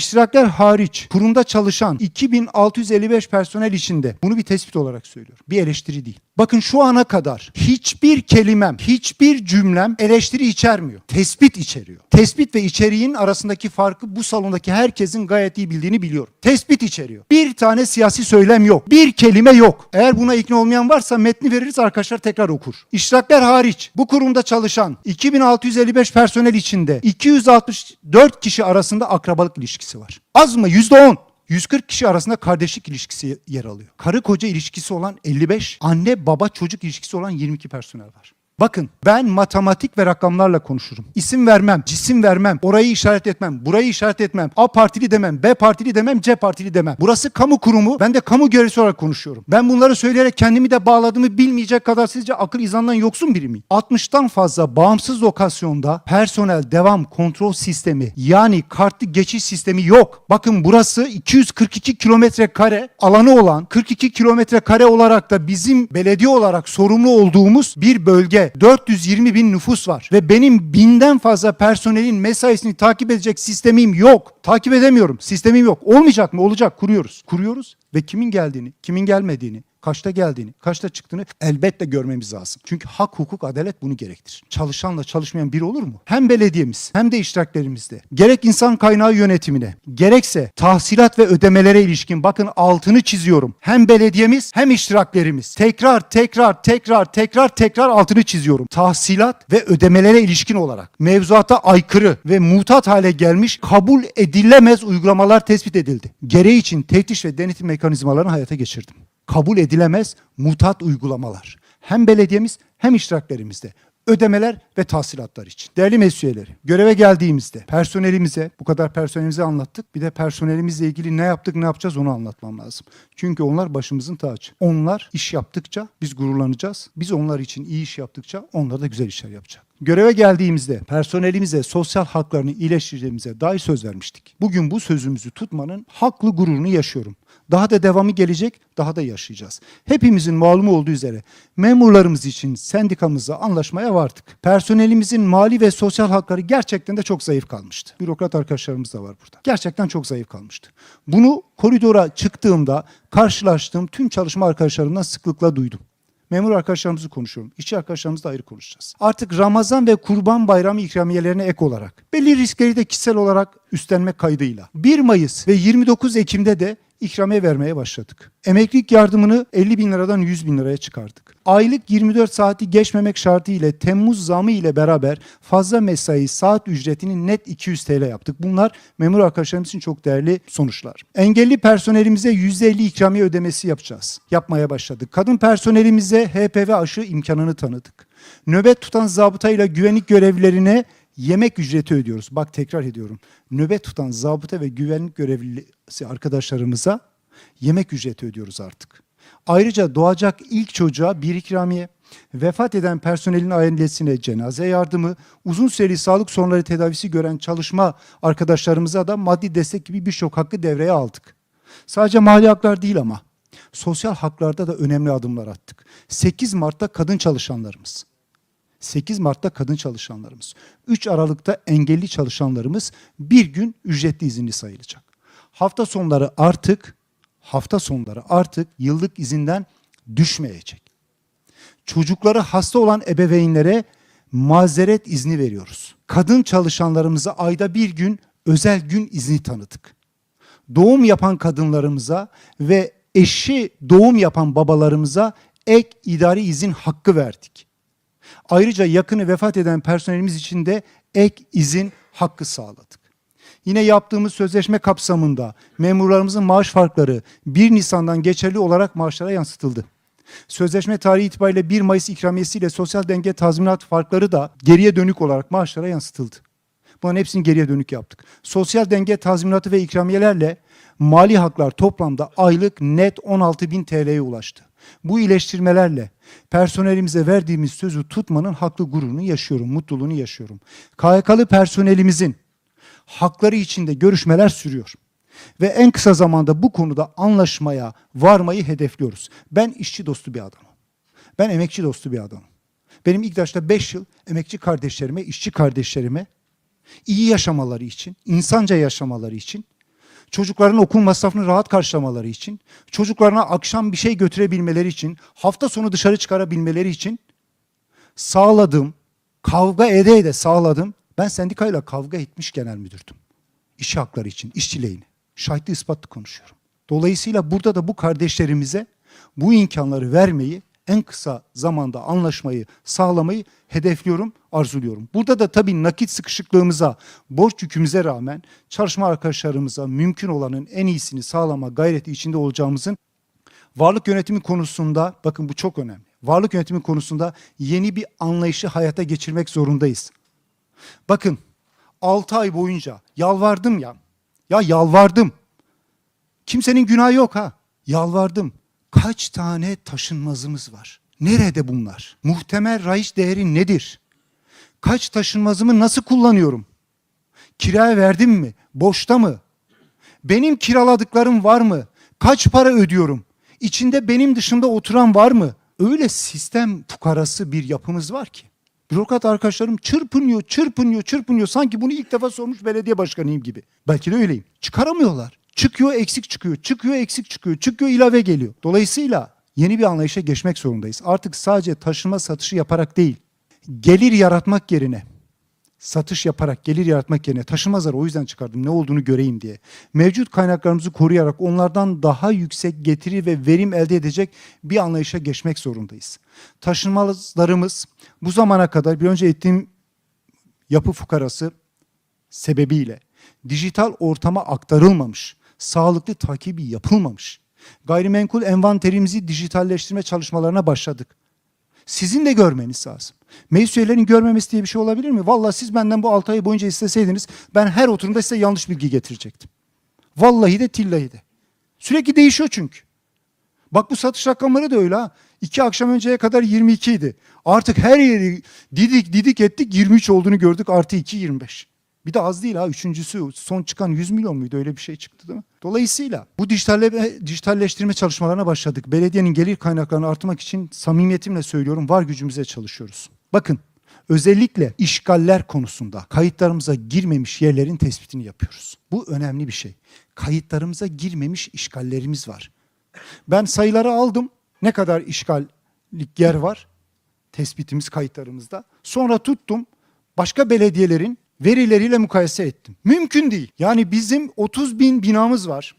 İştirakler hariç kurumda çalışan 2655 personel içinde bunu bir tespit olarak söylüyorum. Bir eleştiri değil. Bakın şu ana kadar hiçbir kelimem, hiçbir cümlem eleştiri içermiyor. Tespit içeriyor. Tespit ve içeriğin arasındaki farkı bu salondaki herkesin gayet iyi bildiğini biliyorum. Tespit içeriyor. Bir tane siyasi söylem yok. Bir kelime yok. Eğer buna ikna olmayan varsa metni veririz arkadaşlar tekrar okur. İştirakler hariç bu kurumda çalışan 2655 personel içinde 264 kişi arasında akrabalık ilişkisi var. Az mı? %10. 140 kişi arasında kardeşlik ilişkisi yer alıyor. Karı koca ilişkisi olan 55, anne baba çocuk ilişkisi olan 22 personel var. Bakın ben matematik ve rakamlarla konuşurum. İsim vermem, cisim vermem, orayı işaret etmem, burayı işaret etmem. A partili demem, B partili demem, C partili demem. Burası kamu kurumu, ben de kamu görevlisi olarak konuşuyorum. Ben bunları söyleyerek kendimi de bağladığımı bilmeyecek kadar sizce akıl izandan yoksun biri miyim? 60'tan fazla bağımsız lokasyonda personel devam kontrol sistemi yani kartlı geçiş sistemi yok. Bakın burası 242 kilometre kare alanı olan 42 kilometre kare olarak da bizim belediye olarak sorumlu olduğumuz bir bölge. 420 bin nüfus var ve benim binden fazla personelin mesaisini takip edecek sistemim yok. Takip edemiyorum. Sistemim yok. Olmayacak mı? Olacak. Kuruyoruz. Kuruyoruz ve kimin geldiğini, kimin gelmediğini, kaçta geldiğini, kaçta çıktığını elbette görmemiz lazım. Çünkü hak, hukuk, adalet bunu gerektirir. Çalışanla çalışmayan biri olur mu? Hem belediyemiz hem de iştiraklerimizde gerek insan kaynağı yönetimine gerekse tahsilat ve ödemelere ilişkin bakın altını çiziyorum. Hem belediyemiz hem iştiraklerimiz tekrar tekrar tekrar tekrar tekrar altını çiziyorum. Tahsilat ve ödemelere ilişkin olarak mevzuata aykırı ve mutat hale gelmiş kabul edilemez uygulamalar tespit edildi. Gereği için teftiş ve denetim mekanizmalarını hayata geçirdim kabul edilemez mutat uygulamalar. Hem belediyemiz hem iştiraklerimizde ödemeler ve tahsilatlar için. Değerli meclis göreve geldiğimizde personelimize, bu kadar personelimize anlattık. Bir de personelimizle ilgili ne yaptık, ne yapacağız onu anlatmam lazım. Çünkü onlar başımızın tacı. Onlar iş yaptıkça biz gururlanacağız. Biz onlar için iyi iş yaptıkça onlar da güzel işler yapacak. Göreve geldiğimizde personelimize sosyal haklarını iyileştireceğimize dair söz vermiştik. Bugün bu sözümüzü tutmanın haklı gururunu yaşıyorum. Daha da devamı gelecek, daha da yaşayacağız. Hepimizin malumu olduğu üzere memurlarımız için sendikamızla anlaşmaya vardık. Personelimizin mali ve sosyal hakları gerçekten de çok zayıf kalmıştı. Bürokrat arkadaşlarımız da var burada. Gerçekten çok zayıf kalmıştı. Bunu koridora çıktığımda karşılaştığım tüm çalışma arkadaşlarımdan sıklıkla duydum. Memur arkadaşlarımızı konuşuyorum. İşçi arkadaşlarımızla ayrı konuşacağız. Artık Ramazan ve Kurban Bayramı ikramiyelerine ek olarak belli riskleri de kişisel olarak üstlenmek kaydıyla 1 Mayıs ve 29 Ekim'de de ikramiye vermeye başladık. Emeklilik yardımını 50 bin liradan 100 bin liraya çıkardık. Aylık 24 saati geçmemek şartı ile Temmuz zamı ile beraber fazla mesai saat ücretini net 200 TL yaptık. Bunlar memur arkadaşlarımız için çok değerli sonuçlar. Engelli personelimize %50 ikramiye ödemesi yapacağız. Yapmaya başladık. Kadın personelimize HPV aşı imkanını tanıdık. Nöbet tutan zabıtayla güvenlik görevlilerine yemek ücreti ödüyoruz. Bak tekrar ediyorum. Nöbet tutan zabıta ve güvenlik görevlisi arkadaşlarımıza yemek ücreti ödüyoruz artık. Ayrıca doğacak ilk çocuğa bir ikramiye, vefat eden personelin ailesine cenaze yardımı, uzun süreli sağlık sorunları tedavisi gören çalışma arkadaşlarımıza da maddi destek gibi birçok hakkı devreye aldık. Sadece mali haklar değil ama sosyal haklarda da önemli adımlar attık. 8 Mart'ta kadın çalışanlarımız, 8 Mart'ta kadın çalışanlarımız, 3 Aralık'ta engelli çalışanlarımız bir gün ücretli izinli sayılacak. Hafta sonları artık hafta sonları artık yıllık izinden düşmeyecek. Çocukları hasta olan ebeveynlere mazeret izni veriyoruz. Kadın çalışanlarımıza ayda bir gün özel gün izni tanıdık. Doğum yapan kadınlarımıza ve eşi doğum yapan babalarımıza ek idari izin hakkı verdik. Ayrıca yakını vefat eden personelimiz için de ek izin hakkı sağladık. Yine yaptığımız sözleşme kapsamında memurlarımızın maaş farkları 1 Nisan'dan geçerli olarak maaşlara yansıtıldı. Sözleşme tarihi itibariyle 1 Mayıs ikramiyesiyle sosyal denge tazminat farkları da geriye dönük olarak maaşlara yansıtıldı. Bunların hepsini geriye dönük yaptık. Sosyal denge tazminatı ve ikramiyelerle mali haklar toplamda aylık net 16 bin TL'ye ulaştı. Bu iyileştirmelerle personelimize verdiğimiz sözü tutmanın haklı gururunu yaşıyorum, mutluluğunu yaşıyorum. KYK'lı personelimizin hakları içinde görüşmeler sürüyor. Ve en kısa zamanda bu konuda anlaşmaya varmayı hedefliyoruz. Ben işçi dostu bir adamım. Ben emekçi dostu bir adamım. Benim İGDAŞ'ta 5 yıl emekçi kardeşlerime, işçi kardeşlerime iyi yaşamaları için, insanca yaşamaları için çocukların okul masrafını rahat karşılamaları için, çocuklarına akşam bir şey götürebilmeleri için, hafta sonu dışarı çıkarabilmeleri için sağladım, kavga ede ede sağladım. Ben sendikayla kavga etmiş genel müdürdüm. İş hakları için, işçi. Şahitli ispatlı konuşuyorum. Dolayısıyla burada da bu kardeşlerimize bu imkanları vermeyi, en kısa zamanda anlaşmayı sağlamayı hedefliyorum, arzuluyorum. Burada da tabii nakit sıkışıklığımıza, borç yükümüze rağmen çalışma arkadaşlarımıza mümkün olanın en iyisini sağlama gayreti içinde olacağımızın Varlık yönetimi konusunda bakın bu çok önemli. Varlık yönetimi konusunda yeni bir anlayışı hayata geçirmek zorundayız. Bakın 6 ay boyunca yalvardım ya. Ya yalvardım. Kimsenin günahı yok ha. Yalvardım. Kaç tane taşınmazımız var? Nerede bunlar? Muhtemel rayiç değeri nedir? Kaç taşınmazımı nasıl kullanıyorum? Kiraya verdim mi? Boşta mı? Benim kiraladıklarım var mı? Kaç para ödüyorum? İçinde benim dışında oturan var mı? Öyle sistem fukarası bir yapımız var ki. Bürokrat arkadaşlarım çırpınıyor, çırpınıyor, çırpınıyor. Sanki bunu ilk defa sormuş belediye başkanıyım gibi. Belki de öyleyim. Çıkaramıyorlar. Çıkıyor eksik çıkıyor, çıkıyor eksik çıkıyor, çıkıyor ilave geliyor. Dolayısıyla yeni bir anlayışa geçmek zorundayız. Artık sadece taşıma satışı yaparak değil, gelir yaratmak yerine satış yaparak, gelir yaratmak yerine taşımazları o yüzden çıkardım ne olduğunu göreyim diye. Mevcut kaynaklarımızı koruyarak onlardan daha yüksek getiri ve verim elde edecek bir anlayışa geçmek zorundayız. Taşınmazlarımız bu zamana kadar bir önce ettiğim yapı fukarası sebebiyle dijital ortama aktarılmamış, sağlıklı takibi yapılmamış. Gayrimenkul envanterimizi dijitalleştirme çalışmalarına başladık. Sizin de görmeniz lazım. Meclis üyelerinin görmemesi diye bir şey olabilir mi? Vallahi siz benden bu 6 ay boyunca isteseydiniz ben her oturumda size yanlış bilgi getirecektim. Vallahi de tillahi de. Sürekli değişiyor çünkü. Bak bu satış rakamları da öyle ha. İki akşam önceye kadar 22 idi. Artık her yeri didik didik ettik 23 olduğunu gördük artı 2 25. Bir de az değil ha. Üçüncüsü son çıkan 100 milyon muydu? Öyle bir şey çıktı değil mi? Dolayısıyla bu dijitalle, dijitalleştirme çalışmalarına başladık. Belediyenin gelir kaynaklarını artırmak için samimiyetimle söylüyorum var gücümüze çalışıyoruz. Bakın özellikle işgaller konusunda kayıtlarımıza girmemiş yerlerin tespitini yapıyoruz. Bu önemli bir şey. Kayıtlarımıza girmemiş işgallerimiz var. Ben sayıları aldım. Ne kadar işgallik yer var? Tespitimiz kayıtlarımızda. Sonra tuttum başka belediyelerin verileriyle mukayese ettim. Mümkün değil. Yani bizim 30 bin binamız var.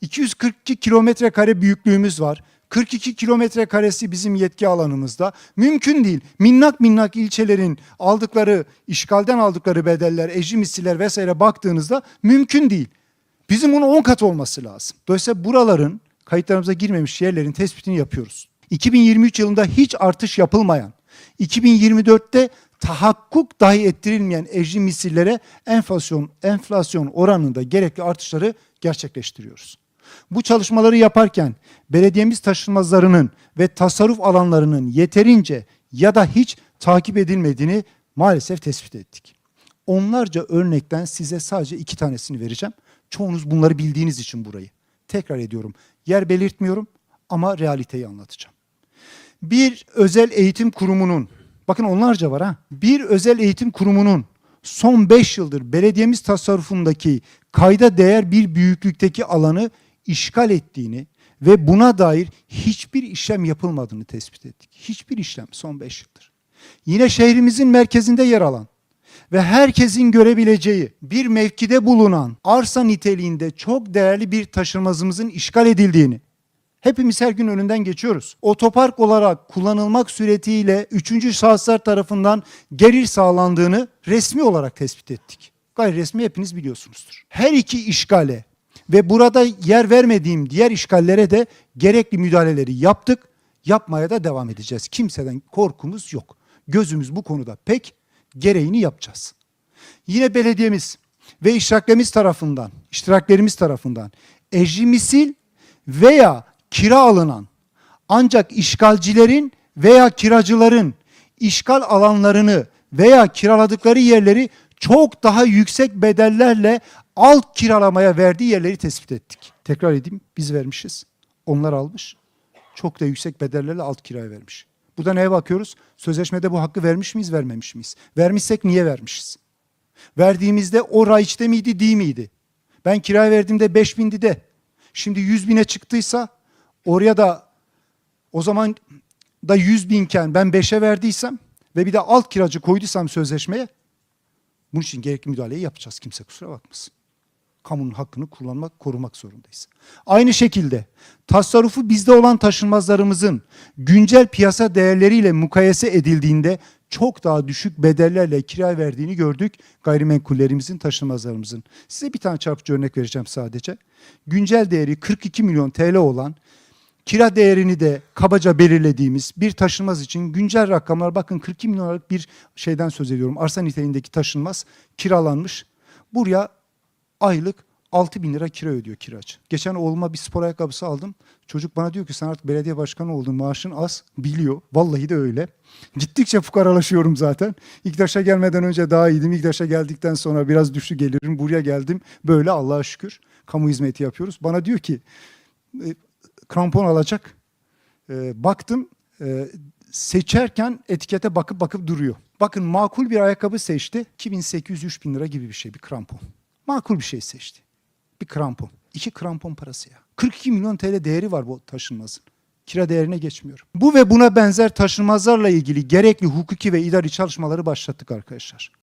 242 kilometre kare büyüklüğümüz var. 42 kilometre karesi bizim yetki alanımızda. Mümkün değil. Minnak minnak ilçelerin aldıkları, işgalden aldıkları bedeller, ecrimisiler vesaire baktığınızda mümkün değil. Bizim bunun 10 kat olması lazım. Dolayısıyla buraların kayıtlarımıza girmemiş yerlerin tespitini yapıyoruz. 2023 yılında hiç artış yapılmayan, 2024'te tahakkuk dahi ettirilmeyen ecri misillere enflasyon enflasyon oranında gerekli artışları gerçekleştiriyoruz. Bu çalışmaları yaparken belediyemiz taşınmazlarının ve tasarruf alanlarının yeterince ya da hiç takip edilmediğini maalesef tespit ettik. Onlarca örnekten size sadece iki tanesini vereceğim. Çoğunuz bunları bildiğiniz için burayı. Tekrar ediyorum. Yer belirtmiyorum ama realiteyi anlatacağım. Bir özel eğitim kurumunun Bakın onlarca var ha. Bir özel eğitim kurumunun son 5 yıldır belediyemiz tasarrufundaki kayda değer bir büyüklükteki alanı işgal ettiğini ve buna dair hiçbir işlem yapılmadığını tespit ettik. Hiçbir işlem son 5 yıldır. Yine şehrimizin merkezinde yer alan ve herkesin görebileceği bir mevkide bulunan arsa niteliğinde çok değerli bir taşınmazımızın işgal edildiğini Hepimiz her gün önünden geçiyoruz. Otopark olarak kullanılmak suretiyle üçüncü şahıslar tarafından gelir sağlandığını resmi olarak tespit ettik. Gayri resmi hepiniz biliyorsunuzdur. Her iki işgale ve burada yer vermediğim diğer işgallere de gerekli müdahaleleri yaptık. Yapmaya da devam edeceğiz. Kimseden korkumuz yok. Gözümüz bu konuda pek gereğini yapacağız. Yine belediyemiz ve iştiraklerimiz tarafından, iştiraklerimiz tarafından ecri misil veya kira alınan ancak işgalcilerin veya kiracıların işgal alanlarını veya kiraladıkları yerleri çok daha yüksek bedellerle alt kiralamaya verdiği yerleri tespit ettik. Tekrar edeyim biz vermişiz. Onlar almış. Çok da yüksek bedellerle alt kiraya vermiş. Burada neye bakıyoruz? Sözleşmede bu hakkı vermiş miyiz, vermemiş miyiz? Vermişsek niye vermişiz? Verdiğimizde o raiçte miydi, değil miydi? Ben kira verdiğimde 5 bindi de şimdi 100 bine çıktıysa oraya da o zaman da 100 binken ben 5'e verdiysem ve bir de alt kiracı koyduysam sözleşmeye bunun için gerekli müdahaleyi yapacağız. Kimse kusura bakmasın. Kamunun hakkını kullanmak, korumak zorundayız. Aynı şekilde tasarrufu bizde olan taşınmazlarımızın güncel piyasa değerleriyle mukayese edildiğinde çok daha düşük bedellerle kira verdiğini gördük gayrimenkullerimizin, taşınmazlarımızın. Size bir tane çarpıcı örnek vereceğim sadece. Güncel değeri 42 milyon TL olan kira değerini de kabaca belirlediğimiz bir taşınmaz için güncel rakamlar bakın 42 milyon liralık bir şeyden söz ediyorum. Arsa niteliğindeki taşınmaz kiralanmış. Buraya aylık 6 bin lira kira ödüyor kiracı. Geçen oğluma bir spor ayakkabısı aldım. Çocuk bana diyor ki sen artık belediye başkanı oldun maaşın az biliyor. Vallahi de öyle. Gittikçe fukaralaşıyorum zaten. İktaş'a gelmeden önce daha iyiydim. İktaş'a geldikten sonra biraz düşü gelirim. Buraya geldim. Böyle Allah'a şükür kamu hizmeti yapıyoruz. Bana diyor ki e, krampon alacak. E, baktım e, seçerken etikete bakıp bakıp duruyor. Bakın makul bir ayakkabı seçti. 2800-3000 lira gibi bir şey bir krampon. Makul bir şey seçti. Bir krampon. İki krampon parası ya. 42 milyon TL değeri var bu taşınmazın. Kira değerine geçmiyorum. Bu ve buna benzer taşınmazlarla ilgili gerekli hukuki ve idari çalışmaları başlattık arkadaşlar.